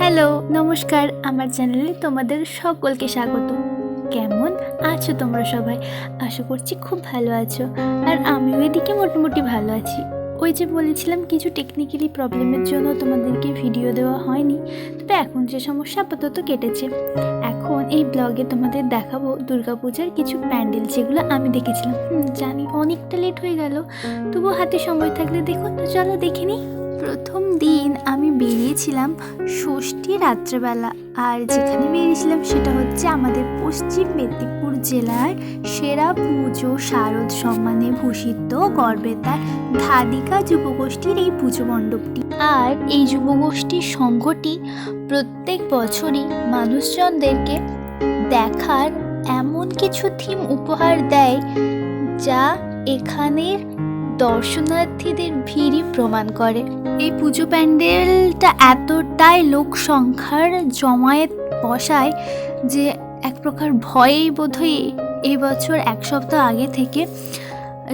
Hello, নমস্কার। আমার চ্যানেলে তোমাদের সকলকে স্বাগত। কেমন আছো তোমরা সবাই? আশা করছি খুব ভালো আছো। আর আমিও এদিকে মোটামুটি ভালো আছি। ওই যে বলেছিলাম, কিছু টেকনিক্যালি প্রবলেমের জন্য তোমাদেরকে ভিডিও দেওয়া হয়নি। তবে এখন যে সমস্যা আপাতত কেটেছে। এখন এই ব্লগে তোমাদের দেখাবো দুর্গাপূজার কিছু প্যান্ডেল, যেগুলো আমি দেখেছিলাম। জানি অনেকটা লেট হয়ে গেল। তবু হাতে সময় থাকলে দেখুন তো চলো দেখে নিই। প্রথম দিন আমি বেরিয়েছিলাম ষষ্ঠী রাত্রেবেলা, আর যেখানে বেরিয়েছিলাম সেটা হচ্ছে আমাদের পশ্চিম মেদিনীপুর জেলার সেরা পুজো শারদ সম্মানে ভূষিত গড়বেতার ধাদিকা যুবগোষ্ঠীর এই পুজো মণ্ডপটি। আর এই যুবগোষ্ঠীর সংঘটি প্রত্যেক বছরই মানুষজনদেরকে দেখার এমন কিছু থিম উপহার দেয় যা এখানের দর্শনার্থীদের ভিড়ই প্রমাণ করে। এই পুজো প্যান্ডেলটা এতটাই লোক সংখ্যার জমায়েত বসায় যে এক প্রকার ভয়েই বোধহয় এই বছর এক সপ্তাহ আগে থেকে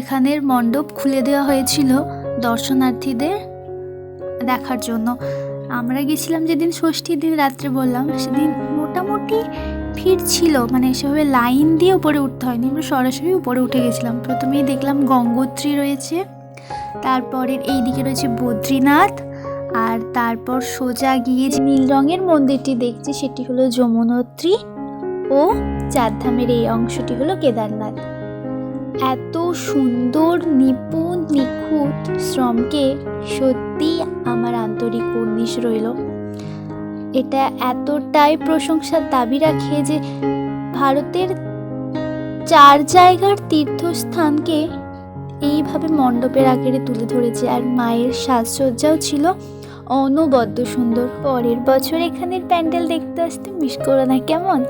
এখানের মণ্ডপ খুলে দেওয়া হয়েছিল দর্শনার্থীদের দেখার জন্য। আমরা গেছিলাম যেদিন ষষ্ঠীর দিন রাত্রে বললাম, সেদিন মোটামুটি ভিড় ছিল মানে সেভাবে লাইন দিয়ে উপরে উঠতে হয়নি, আমরা সরাসরি উপরে উঠে গেছিলাম। প্রথমেই দেখলাম গঙ্গোত্রী রয়েছে, তারপরের এই দিকে রয়েছে বদ্রীনাথ, আর তারপর সোজা গিয়ে যে নীল রঙের মন্দিরটি দেখছি, সেটি হলো যমুনোত্রী ও চারধামের এই অংশটি হলো কেদারনাথ। এত সুন্দর, নিপুণ, নিখুঁত শ্রমকে সত্যি আমার আন্তরিক উন্নিশ রইল। এটা এতটাই প্রশংসার দাবি রাখে যে ভারতের চার জায়গার তীর্থস্থানকে এইভাবে মণ্ডপের আকারে তুলে ধরেছে। আর মায়ের সাজসজ্জাও ছিল অনবদ্য সুন্দর। পরের বছর এখানের প্যান্ডেল দেখতে আসতে মিস করো না, কেমন?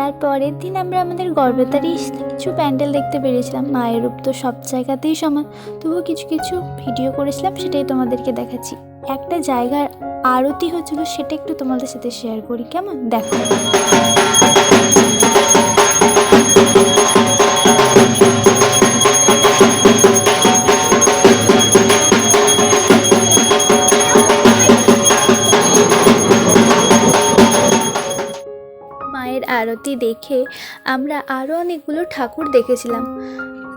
তার পরের দিন আমরা আমাদের গর্ভতারই কিছু প্যান্ডেল দেখতে পেরেছিলাম মায়ের রূপ তো সব জায়গাতেই সমান। তবুও কিছু কিছু ভিডিও করেছিলাম, সেটাই তোমাদেরকে দেখাচ্ছি। একটা জায়গার আরতি হচ্ছিল সেটা একটু তোমাদের সাথে শেয়ার করি। কেমন? দেখো। মায়ের আরতি দেখে আমরা আরও অনেকগুলো ঠাকুর দেখেছিলাম।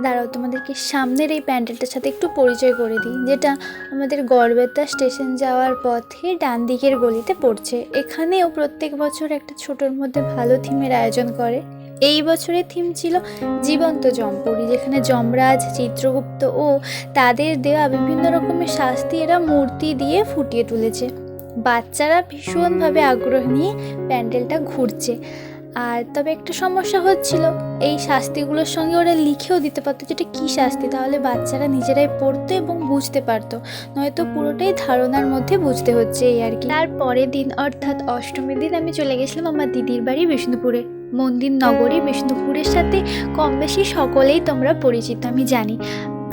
দাঁড়াও, তোমাদেরকে সামনের এই প্যান্ডেলটার সাথে একটু পরিচয় করে দিই, যেটা আমাদের গড়বেতা স্টেশন যাওয়ার পথে ডান দিকের গলিতে পড়ছে। এখানেও প্রত্যেক বছর একটা ছোটোর মধ্যে ভালো থিমের আয়োজন করে। এই বছরের থিম ছিল জীবন্ত জমপুরি যেখানে যমরাজ, চিত্রগুপ্ত ও তাদের দেওয়া বিভিন্ন রকমের শাস্তি এরা মূর্তি দিয়ে ফুটিয়ে তুলেছে। বাচ্চারা ভীষণভাবে আগ্রহ নিয়ে প্যান্ডেলটা ঘুরছে। আর তবে একটা সমস্যা হচ্ছিল, এই শাস্তিগুলোর সঙ্গে ওরা লিখেও দিতে পারতো যেটা কী শাস্তি, তাহলে বাচ্চারা নিজেরাই পড়তো এবং বুঝতে পারতো। নয়তো পুরোটাই ধারণার মধ্যে বুঝতে হচ্ছে এই আর কি। তার পরের দিন, অর্থাৎ অষ্টমীর দিন, আমি চলে গেছিলাম আমার দিদির বাড়ি বিষ্ণুপুরে। মন্দির, নগরী বিষ্ণুপুরের সাথে কম বেশি সকলেই তোমরা পরিচিত, আমি জানি।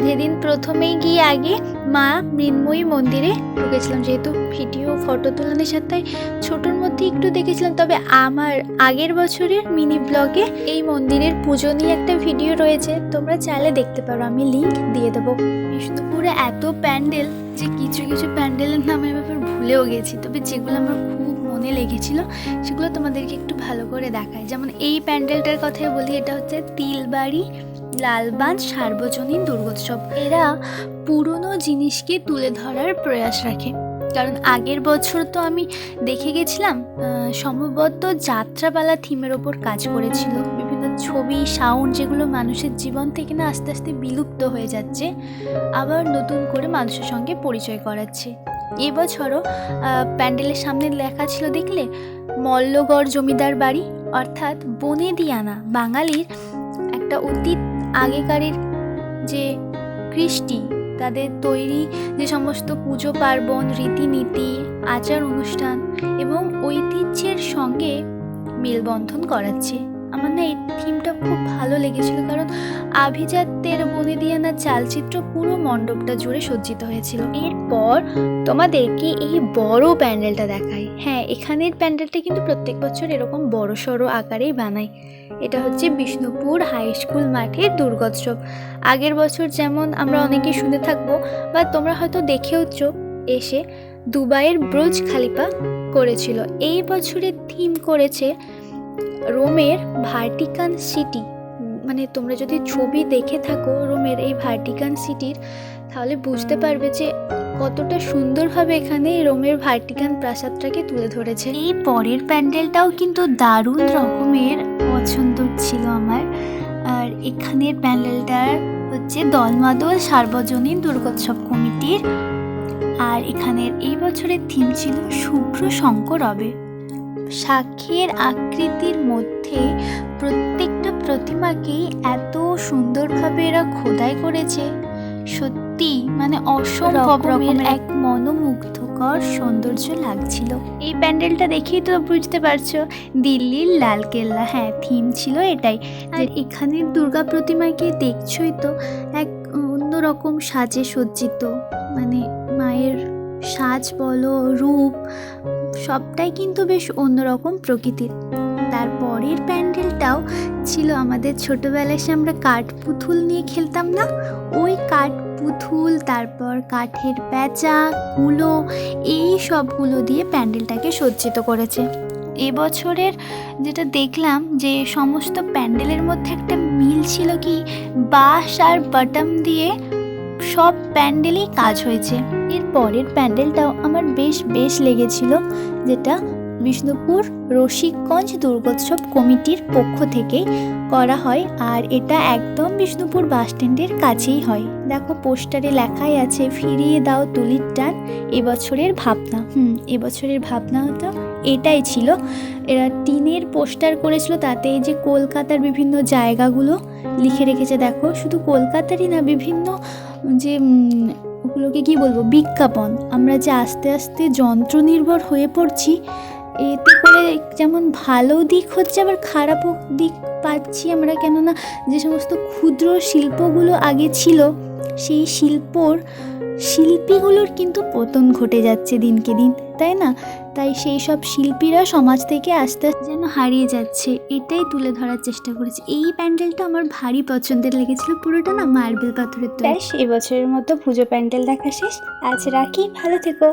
যেদিন প্রথমেই গিয়ে আগে মা মৃন্ময়ী মন্দিরে ঢুকেছিলাম, যেহেতু ভিডিও ফটো তোলানোর সাথে ছোটোর মধ্যে একটু দেখেছিলাম, তবে আমার আগের বছরের মিনি ব্লগে এই মন্দিরের পুজো নিয়ে একটা ভিডিও রয়েছে, তোমরা চাইলে দেখতে পারো, আমি লিঙ্ক দিয়ে দেবো। বিষ্ণুপুরে এত প্যান্ডেল যে কিছু কিছু প্যান্ডেলের নাম আমি ব্যাপার ভুলেও গেছি, তবে যেগুলো আমার খুব মনে লেগেছিল, সেগুলো তোমাদেরকে একটু ভালো করে দেখায় যেমন এই প্যান্ডেলটার কথাই বলি, এটা হচ্ছে তিলবাড়ি লালবাঁধ সার্বজনীন দুর্গোৎসব। এরা পুরনো জিনিসকে তুলে ধরার প্রয়াস রাখে। কারণ আগের বছর তো আমি দেখে গেছিলাম সম্ভবত যাত্রাপালা থিমের ওপর কাজ করেছিল। বিভিন্ন ছবি, সাউন্ড যেগুলো মানুষের জীবন থেকে না আস্তে আস্তে বিলুপ্ত হয়ে যাচ্ছে, আবার নতুন করে মানুষের সঙ্গে পরিচয় করাচ্ছে। এবছরও প্যান্ডেলের সামনে লেখা ছিল দেখলে, মল্লগড় জমিদার বাড়ি, অর্থাৎ বনেদিয়ানা, বাঙালির একটা অতীত আগেকারের যে কৃষ্টি, তাদের তৈরি যে সমস্ত পুজো পার্বণ, রীতিনীতি, আচার অনুষ্ঠান এবং ঐতিহ্যের সঙ্গে মেলবন্ধন করাচ্ছে। আমার না এই থিমটা খুব ভালো লেগেছিল কারণ আভিজাত্যের বনেদিয়ানা চালচিত্র পুরো মণ্ডপটা জুড়ে সজ্জিত হয়েছিল। এরপর তোমাদেরকে এই বড় প্যান্ডেলটা দেখাই। হ্যাঁ এখানের প্যান্ডেলটা কিন্তু প্রত্যেক বছর এরকম বড় সড়ো আকারেই বানায় এটা হচ্ছে বিষ্ণুপুর হাই স্কুল মাঠের দুর্গোৎসব। আগের বছর যেমন আমরা অনেকে শুনে থাকব বা তোমরা হয়তো দেখেওছ, এসে দুবাইয়ের ব্রুজ খালিফা করেছিল। এই বছরের থিম করেছে রোমের ভার্টিকান সিটি। মানে তোমরা যদি ছবি দেখে থাকো রোমের এই ভার্টিকান সিটির, তাহলে বুঝতে পারবে যে কতটা সুন্দরভাবে এখানে রোমের ভার্টিকান প্রাসাদটাকে তুলে ধরেছে। এই পরের প্যান্ডেলটাও কিন্তু দারুণ রকমের পছন্দ ছিল আমার। আর এখানের প্যান্ডেলটার হচ্ছে দলমাদল সার্বজনীন দুর্গোৎসব কমিটির। আর এখানের এই বছরের থিম ছিল শুভ্র শঙ্কর হবে সাক্ষীর আকৃতির মধ্যে প্রত্যেকটা প্রতিমাকেই এত সুন্দরভাবে এরা খোদাই করেছে। সত্যি মানে অসম্ভব রকমের এক মনোমুগ্ধকর সৌন্দর্য লাগছিল। এই প্যান্ডেলটা দেখেই তো বুঝতে পারছ দিল্লির লালকেল্লা হ্যাঁ থিম ছিল এটাই আর এখানের দুর্গা প্রতিমাকে দেখছই তো এক অন্যরকম সাজে সজ্জিত। মানে মায়ের সাজ বলো রূপ সবটাই কিন্তু বেশ অন্যরকম প্রকৃতির। তারপরের প্যান্ডেলটাও ছিল আমাদের ছোটবেলায় সে আমরা কাঠ পুতুল নিয়ে খেলতাম না? ওই কাঠ পুতুল, তারপর কাঠের প্যাঁচা কুলো, এই সবগুলো দিয়ে প্যান্ডেলটাকে সজ্জিত করেছে। এবছরের যেটা দেখলাম যে সমস্ত প্যান্ডেলের মধ্যে একটা মিল ছিল কি, বাঁশ আর বাটাম দিয়ে সব প্যান্ডেলেই কাজ হয়েছে। এর পরের প্যান্ডেলটাও আমার বেশ বেশ লেগেছিল, যেটা বিষ্ণুপুর রসিকগঞ্জ দুর্গোৎসব কমিটির পক্ষ থেকে করা হয় আর এটা একদম বিষ্ণুপুর বাস স্ট্যান্ডের কাছেই হয়। দেখো পোস্টারে লেখাই আছে, ফিরিয়ে দাও তুলির টান, এবছরের ভাবনা। হুম, এবছরের ভাবনা হতো, এটাই ছিল। এরা টিনের পোস্টার করেছিল, তাতে যে কলকাতার বিভিন্ন জায়গাগুলো লিখে রেখেছে, দেখো, শুধু কলকাতারই না, বিভিন্ন যে ওগুলোকে কি বলব, বিজ্ঞাপন। আমরা যে আস্তে আস্তে যন্ত্র নির্ভর হয়ে পড়ছি এতে করে যেমন ভালো দিক হচ্ছে, আবার খারাপও দিক পাচ্ছি আমরা। কেননা যে সমস্ত ক্ষুদ্র শিল্পগুলো আগে ছিল, সেই শিল্পর, শিল্পীগুলোর কিন্তু পতন ঘটে যাচ্ছে দিনকে দিন, তাই না? তাই সেই সব শিল্পীরা সমাজ থেকে আস্তে আস্তে যেন হারিয়ে যাচ্ছে, এটাই তুলে ধরার চেষ্টা করেছি। এই প্যান্ডেলটা আমার ভারী পছন্দের লেগেছিল, পুরোটা না মার্বেল পাথরের তো ব্যাস এবছরের মতো পুজো প্যান্ডেল দেখা শেষ। আজ রাখি, ভালো থেকো।